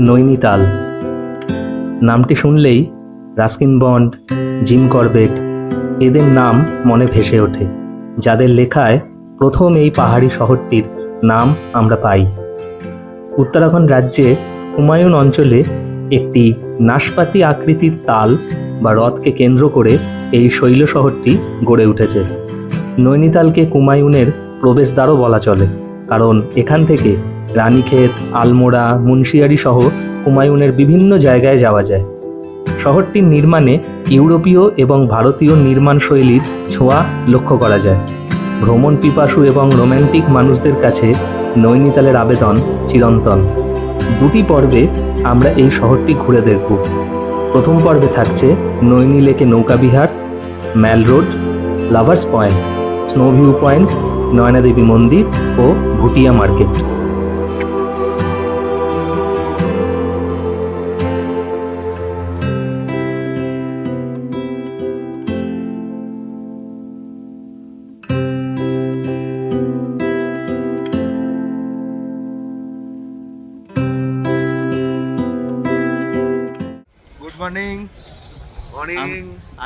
নৈনিতাল। নামটি শুনলেই Ruskin bond, Jim Corbett, এদের নাম মনে ভেসে ওঠে, যাদের লেখায় প্রথম এই পাহাড়ি শহরটির নাম আমরা পাই। উত্তরাখণ্ড রাজ্যে হুমায়ুন অঞ্চলে একটি নাশপাতি আকৃতির তাল বা হ্রদকে কেন্দ্র করে এই শৈল শহরটি গড়ে উঠেছে। নৈনিতালকে কুমায়ুনের প্রবেশদ্বারও বলা চলে, কারণ এখান থেকে রানীক্ষেত, আলমোড়া, মুন্সিয়ারি সহ হুমায়ুনের বিভিন্ন জায়গায় যাওয়া যায়। শহরটির নির্মাণে ইউরোপীয় এবং ভারতীয় নির্মাণ শৈলীর ছোঁয়া লক্ষ্য করা যায়। ভ্রমণ পিপাসু এবং রোম্যান্টিক মানুষদের কাছে নৈনিতালের আবেদন চিরন্তন। দুটি পর্বে আমরা এই শহরটি ঘুরে দেখব। প্রথম পর্বে থাকছে নৈনি লেকে নৌকাবিহার mall road, lovers point, snow view point, Naina Devi মন্দির ও ভুটিয়া মার্কেট।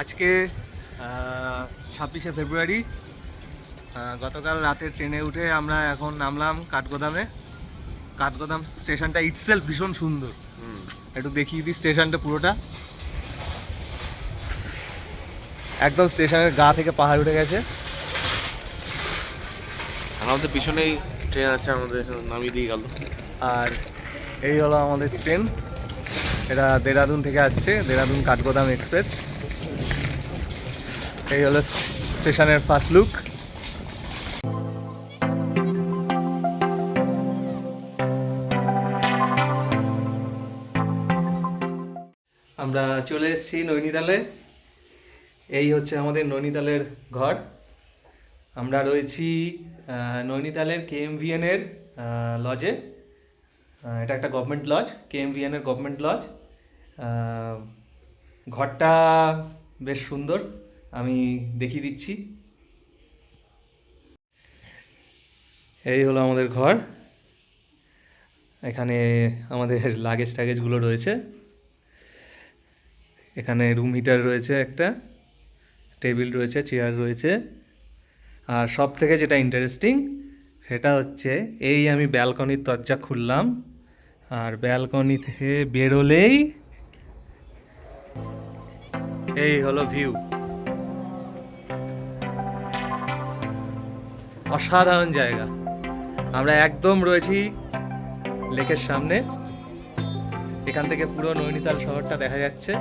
আজকে ছাব্বিশে ফেব্রুয়ারি গতকাল রাতে ট্রেনে উঠে আমরা এখন নামলাম কাঠগোদামে। কাঠগোদাম স্টেশনটা ইটসেলফ ভীষণ সুন্দর। একটু দেখিয়ে দিই স্টেশনটা পুরোটা। একদম স্টেশনের গা থেকে পাহাড় উঠে গেছে। আমাদের পিছনেই ট্রেন আছে আমাদের নামিয়ে দিয়ে গেল। আর এই হলো আমাদের ট্রেন। এটা দেরাদুন থেকে আসছে দেরাদুন কাঠগোদাম এক্সপ্রেস। এই হলো স্টেশনের ফার্স্ট লুক আমরা চলে এসেছি নৈনিতালে। এই হচ্ছে আমাদের নৈনিতালের ঘর। আমরা রয়েছি নৈনিতালের কেএমভিএন এর আহ, লজে এটা একটা গভর্নমেন্ট লজ কেএমভিএন এর গভর্নমেন্ট লজ ঘরটা বেশ সুন্দর। আমি দেখিয়ে দিচ্ছি। এই হলো আমাদের ঘর। এখানে আমাদের লাগেজ টাগেজগুলো রয়েছে। এখানে রুম হিটার রয়েছে একটা টেবিল রয়েছে চেয়ার রয়েছে। আর সব থেকে যেটা ইন্টারেস্টিং সেটা হচ্ছে এই আমি ব্যালকনির দরজা খুললাম। আর ব্যালকনি থেকে বেরোলেই এই হলো ভিউ অসাধারণ জায়গা। আমরা একদম রয়েছি লেকের সামনে। এখান থেকে পুরো নৈনিতাল শহরটা দেখা যাচ্ছে।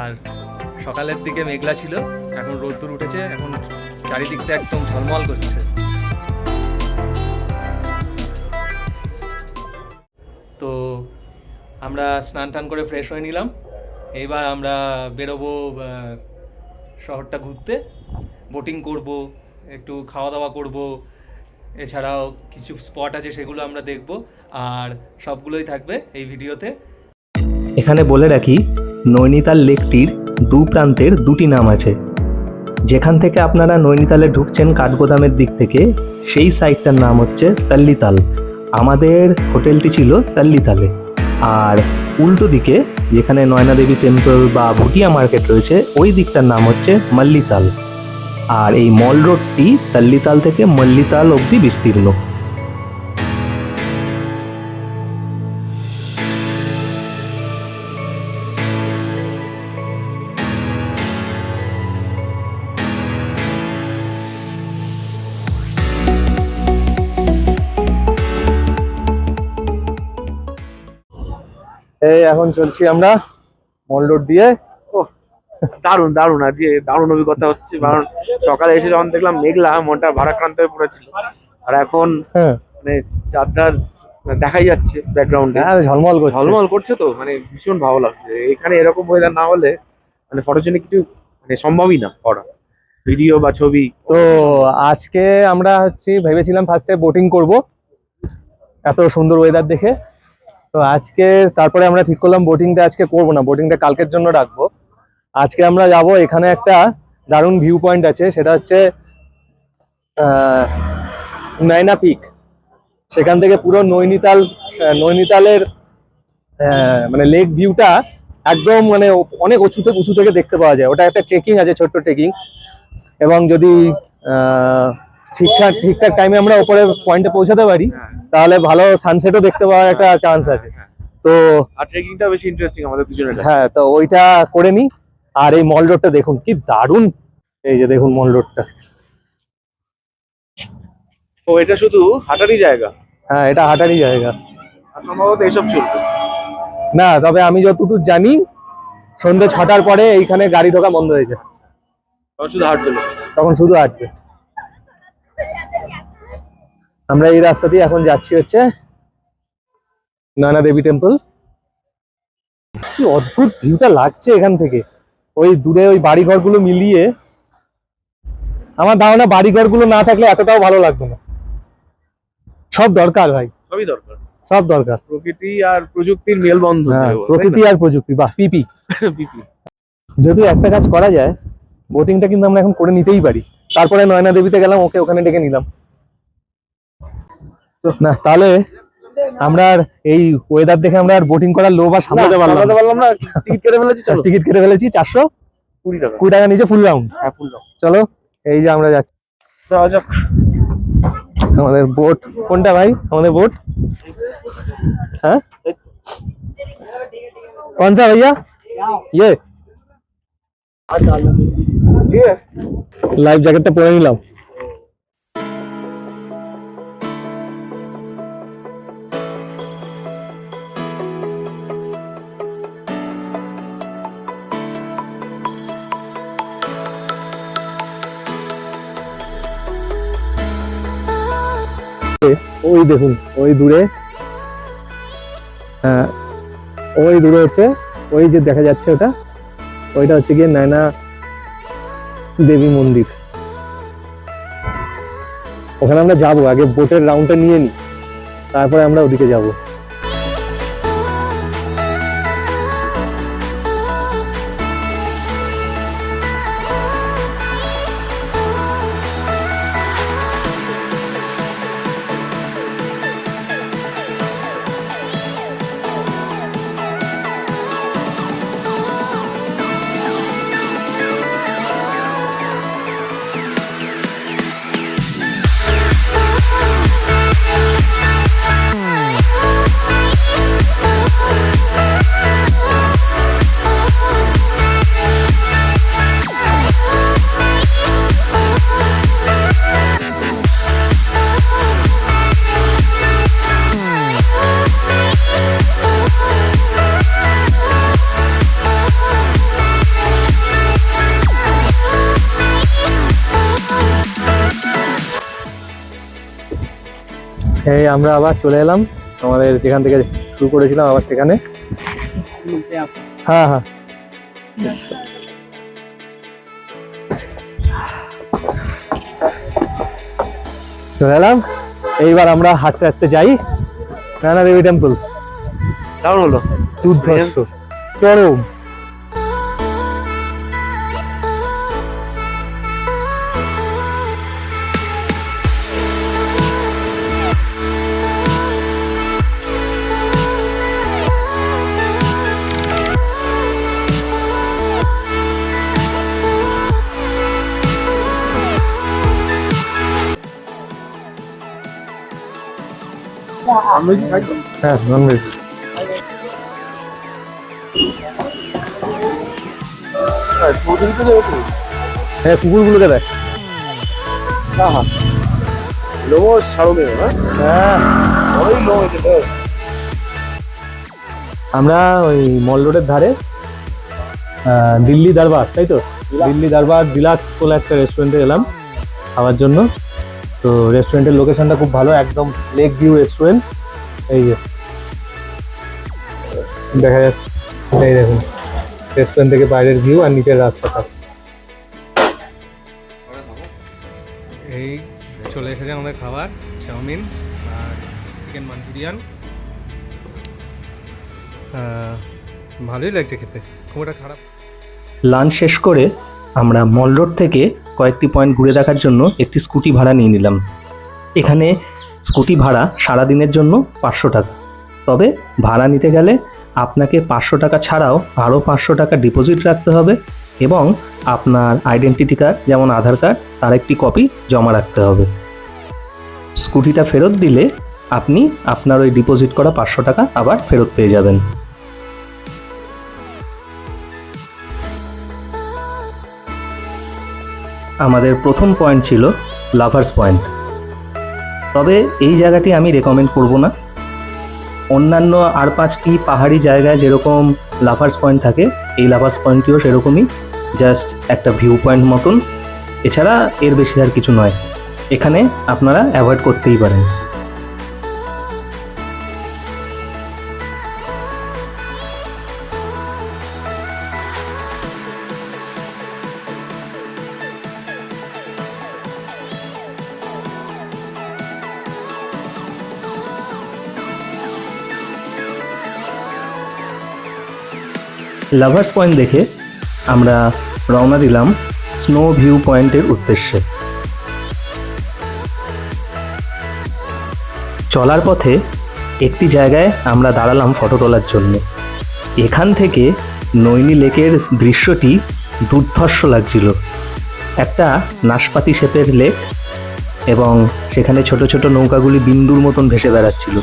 আর সকালের দিকে মেঘলা ছিল, এখন রোদ্দুর উঠেছে, এখন চারিদিকটা একদম ঝলমল করছে। তো আমরা স্নান টান করে ফ্রেশ হয়ে নিলাম। এইবার আমরা বেরোবো শহরটা ঘুরতে। বোটিং করব, একটু খাওয়া দাওয়া করব, এছাড়াও কিছু স্পট আছে সেগুলো আমরা দেখব, আর সবগুলোই থাকবে এই ভিডিওতে। এখানে বলে রাখি, নৈনিতাল লেকটির দু প্রান্তের দুটি নাম আছে। যেখান থেকে আপনারা নৈনিতালে ঢুকছেন কাঠগোদামের দিক থেকে, সেই সাইডটার নাম হচ্ছে তাল্লিতাল। আমাদের হোটেলটি ছিল তাল্লিতালে। আর উল্টো দিকে, যেখানে নয়নাদেবী টেম্পল বা ভুটিয়া মার্কেট রয়েছে, ওই দিকটার নাম হচ্ছে মাল্লিতাল। আর এই মল রোডটি তাল্লিতাল থেকে মল্লিতাল অবধি বিস্তীর্ণ। এই এখন চলছি আমরা মল রোড দিয়ে দারুণ দারুণ। আজকে দারুণ অভিজ্ঞতা হচ্ছে কারণ সকালে এসে যখন দেখলাম মেঘলা মনটা ভারাক্রান্ত হয়ে পড়েছিল। আর এখন হ্যাঁ। মানে চারটার দেখাই যাচ্ছে ব্যাকগ্রাউন্ডে হ্যাঁ ঝলমল করছে। ঝলমল করছে তো মানে ভীষণ ভালো লাগছে। এখানে এরকম ওয়েদার না হলে মানে ফটোজেনিক কিছু মানে সম্ভবই না করা। ভিডিও বা ছবি। তো আজকে আমরা হচ্ছে ভেবেছিলাম ফার্স্টে বোটিং করব এত সুন্দর ওয়েদার দেখে। তো আজকে তারপরে আমরা ঠিক করলাম বোটিংটা আজকে করব না বোটিংটা কালকের জন্য রাখব। আজকে আমরা যাব এখানে একটা দারুণ ভিউ পয়েন্ট আছে সেটা হচ্ছে নয়না পিক সেখান থেকে পুরো নৈনিতাল নৈনিতালের মানে লেক ভিউটা একদম মানে অনেক উঁচুতে উঁচু থেকে দেখতে পাওয়া যায়। ওটা একটা ট্রেকিং আছে ছোট্ট ট্রেকিং এবং যদি ঠিকঠাক ঠিকঠাক টাইমে আমরা ওপরে পয়েন্টে পৌঁছাতে পারি তাহলে ভালো সানসেটও দেখতে পাওয়ার একটা চান্স আছে। তো আর ট্রেকিংটা বেশি ইন্টারেস্টিং আমাদের দুজনের হ্যাঁ তো ওইটা করে নি। আর এই মল রোডটা দেখুন কি দারুণ। এই যে দেখুন মল রোডটা ও এটা শুধু হাঁটারই জায়গা? হ্যাঁ এটা হাঁটারই জায়গা। সম্ভবত এসব চলবে। না তবে আমি যতদূর জানি সন্ধ্যে ছটার পরে এইখানে গাড়ি ঢোকা বন্ধ হয়ে যায়। তখন শুধু হাঁটবে তখন শুধু হাঁটবে। আমরা এই রাস্তা দিয়ে এখন যাচ্ছি হচ্ছে নানা দেবী টেম্পল কি অদ্ভুত ভিউটা লাগছে এখান থেকে। ওই দূরে ওই বাড়িঘরগুলো মিলিয়ে আমার ধারণা বাড়িঘরগুলো না থাকলে এতটাও ভালো লাগতো না। সব দরকার ভাই। সবই দরকার। সব দরকার। প্রকৃতি আর প্রযুক্তির মেলবন্ধন হ্যাঁ প্রকৃতি আর প্রযুক্তি বাহ পিপি। পিপি। যদি একটা কাজ করা যায় বোটিংটা কিন্তু আমরা এখন করে নিতেই পারি। তারপরে নয়না দেবীতে গেলাম ওকে ওখানে ডেকে নিলাম। না তাহলে আমরা আর এই ওয়েদার দেখে আমরা আর বোটিং করার লোভ আর সামলাতে পারলাম না। টিকিট কেটে ফেলেছি টিকিট কেটে ফেলেছি চারশো। কুড়ি টাকা। কুড়ি টাকা নিচে ফুল রাউন্ড হ্যাঁ ফুল রাউন্ড চলো এই যে আমরা যাচ্ছি। আমাদের বোট কোনটা ভাই? আমাদের বোট হ্যাঁ? কোন সা ভাইয়া? ইয়ে। লাইফ জ্যাকেটটা পরে নিলাম। ওই দেখুন, ওই দূরে হ্যাঁ ওই দূরে হচ্ছে, ওই যে দেখা যাচ্ছে ওটা, ওইটা হচ্ছে গিয়ে নয়না দেবী মন্দির। ওখানে আমরা যাব, আগে বোটের রাউন্ডটা নিয়ে নিই তারপরে আমরা ওদিকে যাব। এই আমরা আবার চলে এলাম। আমাদের যেখান থেকে শুরু করেছিলাম আবার সেখানে। হ্যাঁ হ্যাঁ। চলে এলাম। এইবার আমরা হাঁটতে হাঁটতে যাই। নানা দেবী টেম্পল দারুণ হলো। দুর্ধর্ষ চরম। হ্যাঁ ননভেজ। হ্যাঁ, হ্যাঁ কুকুরগুলোকে দেখ। লোমো ছাড়ো হ্যাঁ? ওই লোম আমরা ওই মল রোডের ধারে দিল্লি দরবার তাই তো? দিল্লি দরবার ডিলাক্স বলে একটা রেস্টুরেন্টে এলাম খাওয়ার জন্য। তো রেস্টুরেন্টের লোকেশনটা খুব ভালো একদম লেক ভিউ রেস্টুরেন্ট এই যে। দেখা যাচ্ছে এই দেখুন রেস্টুরেন্ট থেকে বাইরের ভিউ আর নিচের রাস্তাটা। এই চলে এসেছে আমাদের খাবার চাউমিন আর চিকেন মাঞ্চুরিয়ান ভালোই লাগছে খেতে খুব একটা খারাপ। লাঞ্চ শেষ করে আমরা মল রোড থেকে কয়েকটি পয়েন্ট ঘুরে দেখার জন্য একটি স্কুটি ভাড়া নিয়ে নিলাম। এখানে স্কুটি ভাড়া সারাদিনের জন্য পাঁচশো টাকা। তবে ভাড়া নিতে গেলে আপনাকে পাঁচশো টাকা ছাড়াও আরও পাঁচশো টাকা ডিপোজিট রাখতে হবে এবং আপনার আইডেন্টিটি কার্ড যেমন আধার কার্ড তার একটি কপি জমা রাখতে হবে। স্কুটিটা ফেরত দিলে আপনি আপনার ওই ডিপোজিট করা পাঁচশো টাকা আবার ফেরত পেয়ে যাবেন। আমাদের প্রথম পয়েন্ট ছিল লাভার্স পয়েন্ট তবে এই জায়গাটি আমি রেকমেন্ড করব না। অন্যান্য আর পাঁচটি পাহাড়ি জায়গায় যেরকম লাভার্স পয়েন্ট থাকে, এই লাভার্স পয়েন্টটিও সেরকমই জাস্ট একটা ভিউ পয়েন্ট মতন। এছাড়া এর বেশি আর কিছু নয়। এখানে আপনারা অ্যাভয়েড করতেই পারেন। লাভার্স পয়েন্ট দেখে আমরা রওনা দিলাম স্নো ভিউ পয়েন্টের উদ্দেশ্যে। চলার পথে একটি জায়গায় আমরা দাঁড়ালাম ফটো তোলার জন্য। এখান থেকে নৈনি লেকের দৃশ্যটি দুর্ধর্ষ লাগছিল। একটা নাশপাতি শেপের লেক এবং সেখানে ছোট ছোট নৌকাগুলি বিন্দুর মতন ভেসে বেড়াচ্ছিল।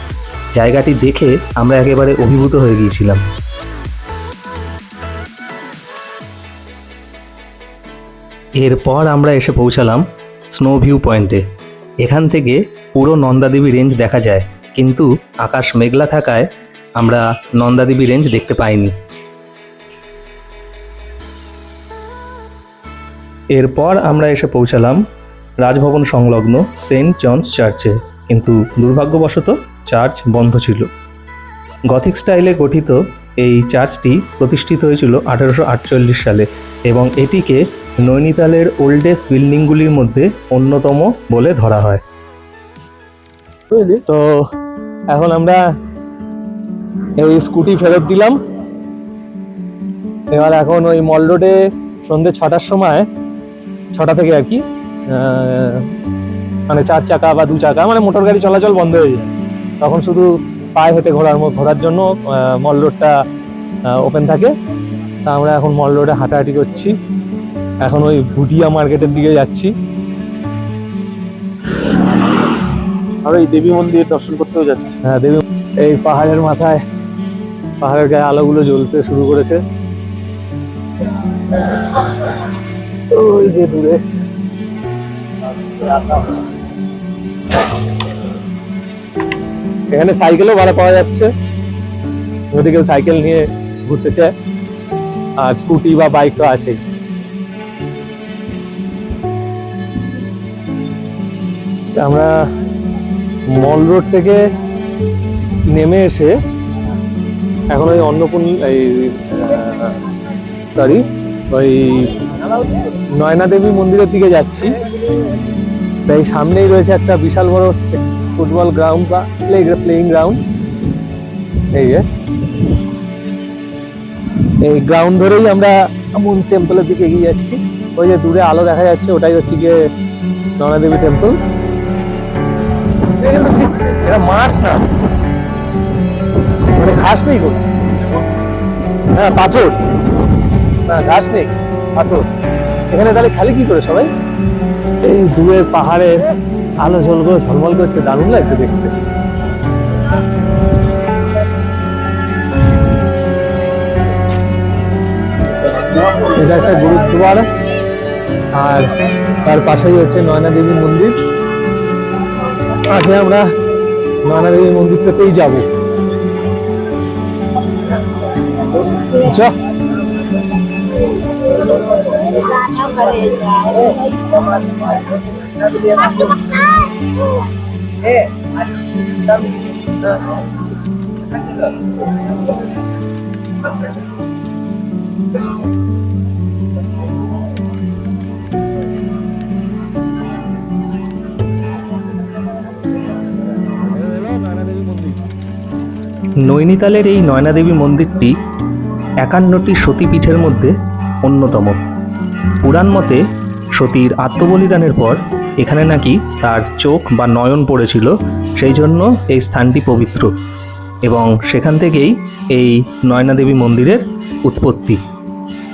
জায়গাটি দেখে আমরা একেবারে অভিভূত হয়ে গিয়েছিলাম। এরপর আমরা এসে পৌঁছালাম স্নো ভিউ পয়েন্টে এখান থেকে পুরো নন্দাদেবী রেঞ্জ দেখা যায়, কিন্তু আকাশ মেঘলা থাকায় আমরা নন্দাদেবী রেঞ্জ দেখতে পাইনি। এরপর আমরা এসে পৌঁছালাম রাজভবন সংলগ্ন সেন্ট জনস চার্চে, কিন্তু দুর্ভাগ্যবশত চার্চ বন্ধ ছিল। গথিক স্টাইলে গঠিত এই চার্চটি প্রতিষ্ঠিত হয়েছিল আঠারোশো সালে এবং এটিকে নৈনিতালের ওল্ডেস্ট বিল্ডিংগুলির মধ্যে অন্যতম বলে ধরা হয়। তো এখন আমরা এই স্কুটি ফেরত দিলাম। এবার এখন ওই মল রোডে সন্ধ্যে ছটার সময়, ছটা থেকে আর কি মানে চার চাকা বা দু চাকা মানে মোটর গাড়ি চলাচল বন্ধ হয়ে যায়। তখন শুধু পায়ে হেঁটে ঘোরার ঘোরার জন্য মল রোডটা ওপেন থাকে। তা আমরা এখন মল রোডে হাঁটাহাঁটি করছি। এখন ওই ভুটিয়া মার্কেটের দিকে যাচ্ছি। আর এই দেবী মন্দির দর্শন করতেও যাচ্ছি। হ্যাঁ দেবী এই পাহাড়ের মাথায় পাহাড়ের গায়ে আলোগুলো জ্বলতে শুরু করেছে। ওই যে দূরে। এখানে সাইকেলও ভাড়া পাওয়া যাচ্ছে। যদি কেউ সাইকেল নিয়ে ঘুরতে চায় আর স্কুটি বা বাইক তো আছেই। আমরা মল রোড থেকে নেমে এসে এখন ওই অন্নপূর্ণ, এই সরি ওই নয়না দেবী মন্দিরের দিকে যাচ্ছি। তাই সামনেই রয়েছে একটা বিশাল বড় ফুটবল গ্রাউন্ড বা প্লে প্লেইং গ্রাউন্ড এই যে। এই গ্রাউন্ড ধরেই আমরা মুন টেম্পলের দিকে এগিয়ে যাচ্ছি। ওই যে দূরে আলো দেখা যাচ্ছে, ওটাই হচ্ছে গিয়ে নয়না দেবী টেম্পল এটা মাছ না। মানে ঘাস নেই গো। হ্যাঁ পাথর। না, ঘাস নেই, পাথর। এখানে তাহলে খালি কি করে সবাই? এই দূরের পাহাড়ে আলো ঝলগুলো ঝলমল করছে, দারুণ লাগছে দেখতে। এটা একটা গুরুদ্বার, আর তার পাশেই হচ্ছে নয়না দেবী মন্দির। আগে আমরা নয়না দেবী মন্দিরটাতেই যাব। চ নৈনিতালের এই নয়নাদেবী মন্দিরটি একান্নটি সতীপীঠের মধ্যে অন্যতম। পুরাণ মতে সতীর আত্মবলিদানের পর এখানে নাকি তার চোখ বা নয়ন পড়েছিল, সেই জন্য এই স্থানটি পবিত্র এবং সেখান থেকেই এই নয়নাদেবী মন্দিরের উৎপত্তি।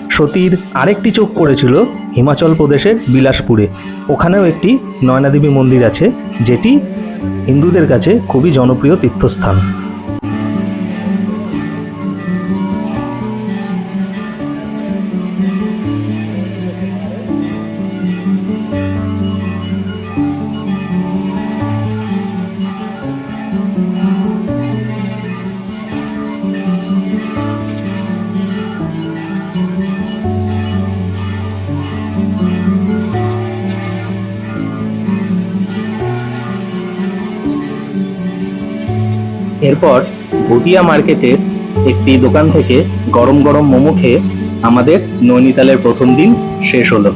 সতীর আরেকটি চোখ পড়েছিল হিমাচল প্রদেশের বিলাসপুরে। ওখানেও একটি নয়নাদেবী মন্দির আছে, যেটি হিন্দুদের কাছে খুবই জনপ্রিয় তীর্থস্থান। এরপর ভুটিয়া মার্কেটের একটি দোকান থেকে গরম গরম মোমো খেয়ে আমাদের নৈনিতালের প্রথম দিন শেষ হলো।